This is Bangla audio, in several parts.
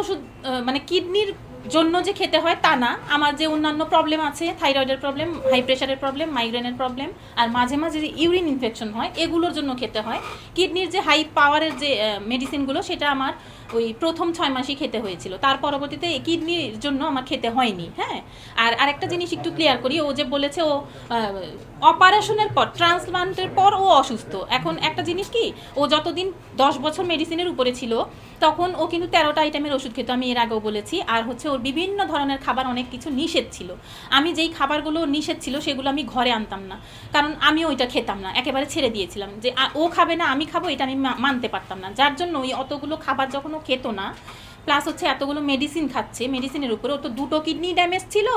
ওষুধ মানে কিডনির জন্য যে খেতে হয় তা না। আমার যে অন্যান্য প্রবলেম আছে থাইরয়েডের প্রবলেম হাই প্রেশারের প্রবলেম মাইগ্রেনের প্রবলেম আর মাঝে মাঝে যে ইউরিন ইনফেকশন হয়, এগুলোর জন্য খেতে হয়। কিডনির যে হাই পাওয়ারের যে মেডিসিনগুলো সেটা আমার ওই প্রথম ছয় মাসই খেতে হয়েছিল। তার পরবর্তীতে কিডনির জন্য আমার খেতে হয়নি হ্যাঁ? আর আরেকটা জিনিস একটু ক্লিয়ার করি, ও যে বলেছে ও অপারেশনের পর ট্রান্সপ্লান্টের পর ও অসুস্থ। এখন একটা জিনিস কি, ও যতদিন দশ বছর মেডিসিনের উপরে ছিল, তখন ও কিন্তু তেরোটা আইটেমের ওষুধ খেত, আমি এর আগেও বলেছি। আর হচ্ছে ওর বিভিন্ন ধরনের খাবার অনেক কিছু নিষেধ ছিল। আমি যেই খাবারগুলো নিষেধ ছিল, সেগুলো আমি ঘরে আনতাম না। কারণ আমি ওইটা খেতাম না, একেবারে ছেড়ে দিয়েছিলাম যে ও খাবে না, আমি খাব, এটা আমি মানতে পারতাম না। যার জন্য ওই অতগুলো খাবার যখন খেত না প্লাস হচ্ছে এতগুলো মেডিসিন খাচ্ছে মেডিসিনের উপরে ও তো দুটো কিডনি ড্যামেজ ছিল,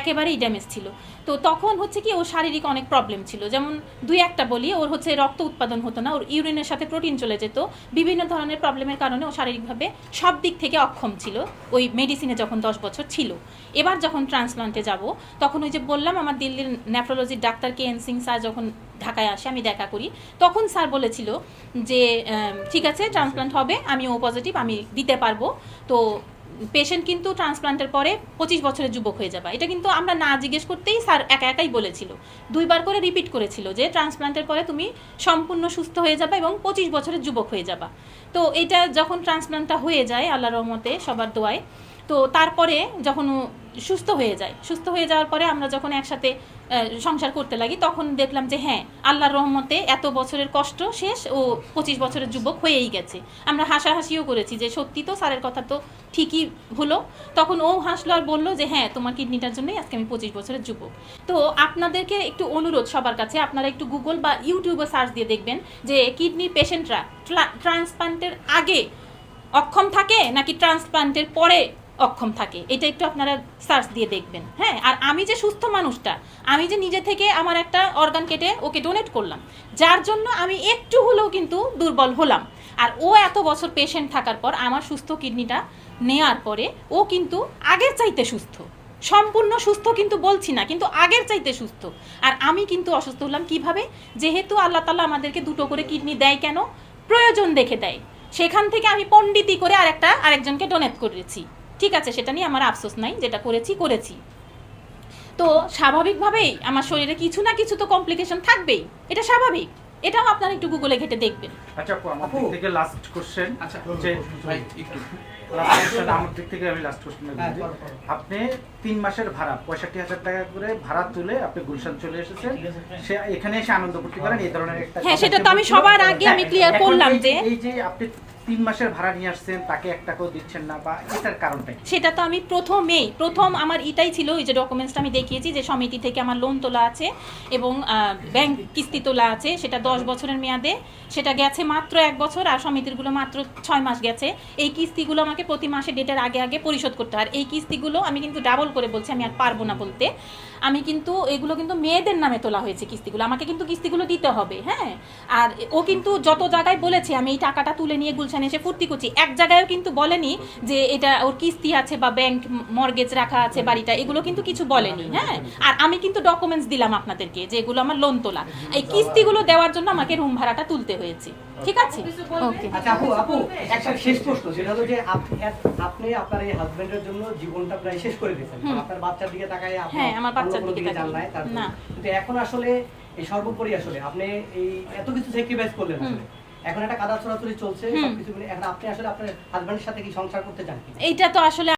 একেবারেই ড্যামেজ ছিল। তো তখন হচ্ছে কি ওর শারীরিক অনেক প্রবলেম ছিল। যেমন দুই একটা বলি, ওর হচ্ছে রক্ত উৎপাদন হতো না, ওর ইউরিনের সাথে প্রোটিন চলে যেত। বিভিন্ন ধরনের প্রবলেমের কারণে ও শারীরিকভাবে সব দিক থেকে অক্ষম ছিল, ওই মেডিসিনে যখন দশ বছর ছিল। এবার যখন ট্রান্সপ্লান্টে যাব, তখন ওই যে বললাম, আমার দিল্লির নেফ্রোলজির doctor K N Singh sir যখন ঢাকায় আসে, আমি দেখা করি, তখন স্যার বলেছিল যে ঠিক আছে ট্রান্সপ্লান্ট হবে আমি ও পজিটিভ আমি দিতে পারব। তো পেশেন্ট কিন্তু ট্রান্সপ্লান্টের পরে পঁচিশ বছরের যুবক হয়ে যাবে। এটা কিন্তু আমরা না জিজ্ঞেস করতেই স্যার একা একাই বলেছিল। দুইবার করে রিপিট করেছিল যে ট্রান্সপ্লান্টের পরে তুমি সম্পূর্ণ সুস্থ হয়ে যাবে এবং পঁচিশ বছরের যুবক হয়ে যাবা। তো এটা যখন ট্রান্সপ্লান্টটা হয়ে যায়, আল্লাহর রহমতে সবার দোয়ায়, তো তারপরে যখন সুস্থ হয়ে যায়। সুস্থ হয়ে যাওয়ার পরে আমরা যখন একসাথে সংসার করতে লাগি, তখন দেখলাম যে হ্যাঁ আল্লাহর রহমতে এত বছরের কষ্ট শেষ ও পঁচিশ বছরের যুবক হয়েই গেছে। আমরা হাসাহাসিও করেছি যে, সত্যি তো স্যারের কথা তো ঠিকই হলো। তখন ও হাসলো আর বলল যে হ্যাঁ তোমার কিডনিটার জন্যই আজকে আমি পঁচিশ বছরের যুবক। তো আপনাদেরকে একটু অনুরোধ সবার কাছে, আপনারা একটু গুগল বা ইউটিউবে সার্চ দিয়ে দেখবেন যে কিডনি পেশেন্টরা ট্রান্সপ্লান্টের আগে অক্ষম থাকে নাকি ট্রান্সপ্লান্টের পরে অক্ষম থাকে। এটা একটু আপনারা সার্চ দিয়ে দেখবেন। হ্যাঁ আর আমি যে সুস্থ মানুষটা, আমি যে নিজে থেকে আমার একটা অর্গান কেটে ওকে ডোনেট করলাম, যার জন্য আমি একটু হলেও কিন্তু দুর্বল হলাম। আর ও এত বছর পেশেন্ট থাকার পর আমার সুস্থ কিডনিটা নেয়ার পরে ও কিন্তু আগের চাইতে সুস্থ। সম্পূর্ণ সুস্থ কিন্তু বলছি না, কিন্তু আগের চাইতে সুস্থ। আর আমি কিন্তু অসুস্থ হলাম কীভাবে? যেহেতু আল্লাহ তালা আমাদেরকে দুটো করে কিডনি দেয় কেন? প্রয়োজন দেখে দেয়। সেখান থেকে আমি পণ্ডিতি করে আরেকটা, আরেকজনকে ডোনেট করেছি। ঠিক আছে সেটা নিয়ে আমার আফসোস নাই যেটা করেছি করেছি। তো স্বাভাবিকভাবেই আমার শরীরে কিছু না কিছু তো কমপ্লিকেশন থাকবেই এটা স্বাভাবিক। এটাও আপনারা একটু গুগলে ঘেটে দেখবেন। আচ্ছা আপু আমার দিক থেকে লাস্ট কোশ্চেন আচ্ছা যে ভাই একটু। আমার দিক থেকে আমি লাস্ট কোশ্চেন হ্যাঁ, করো, করো। আপনি তিন মাসের ভাড়া পঁয়ষট্টি হাজার টাকা করে ভাড়া তুলে আপনি গুলশান চলে এসেছেন। সে এখানে এসে আনন্দ করতে করেন এই ধরনের একটা হ্যাঁ, সেটা তো আমি সবার আগে আমি এখন করলাম যে- এই যে আপনি তিন মাসের ভাড়া নিয়ে আসছেন, তাকে এক টাকাও দিচ্ছেন না, বা এটার কারণটা সেটা তো আমি প্রথমেই প্রথম আমার এটাই ছিল, ওই যে ডকুমেন্টসটা আমি দেখিয়েছি যে সমিতি থেকে আমার লোন তোলা আছে এবং ব্যাংক কিস্তি তোলা আছে, সেটা দশ বছরের মেয়াদে। সেটা গেছে মাত্র এক বছর, আর সমিতিরগুলো মাত্র ছয় মাস গেছে। এই কিস্তিগুলো আমাকে প্রতি মাসে ডেটের আগে আগে পরিশোধ করতে হয়। আর এই কিস্তিগুলো আমি কিন্তু ডাবল করে বলছি, আমি আর পারব না বলতে। আমি কিন্তু, এগুলো কিন্তু মেয়েদের নামে তোলা হয়েছে কিস্তিগুলো। আমাকে কিন্তু কিস্তিগুলো দিতে হবে হ্যাঁ? আর ও কিন্তু যত জায়গায় বলেছে, আমি এই টাকাটা তুলে নিয়ে গুলশানে এসে ফুর্তি করছি এক জায়গায়ও কিন্তু বলেনি যে এটা ওর কিস্তি আছে বা ব্যাংক মর্গেজ রাখা আছে বাড়িটা এগুলো কিন্তু কিছু বলেনি হ্যাঁ? আর আমি কিন্তু ডকুমেন্টস দিলাম আপনাদেরকে যে এগুলো আমার লোন তোলা। এই কিস্তিগুলো দেওয়ার জন্য আমাকে রুম ভাড়াটা তুলতে হয়েছে। ঠিক আছে? ওকে আচ্ছা আপু আপু একটা শেষ প্রশ্ন সেটা হলো যে আপনি আপনার এই হাজবেন্ডের জন্য জীবনটা প্রায় শেষ করে দিয়েছেন। আপনার বাচ্চার দিকে তাকায় আপনি হ্যাঁ, আমার বাচ্চার দিকে তাকিয়ে। না। কিন্তু এখন আসলে এই সর্বোপরি আসলে আপনি এই এত কিছু স্যাক্রিফাইস করলেন আসলে। এখন একটা কাদা ছড়াছড়ি চলছে। সবকিছু মিলে এখন আপনি আসলে আপনার হাজবেন্ডের সাথে কি সংসার করতে চান এইটা তো আসলে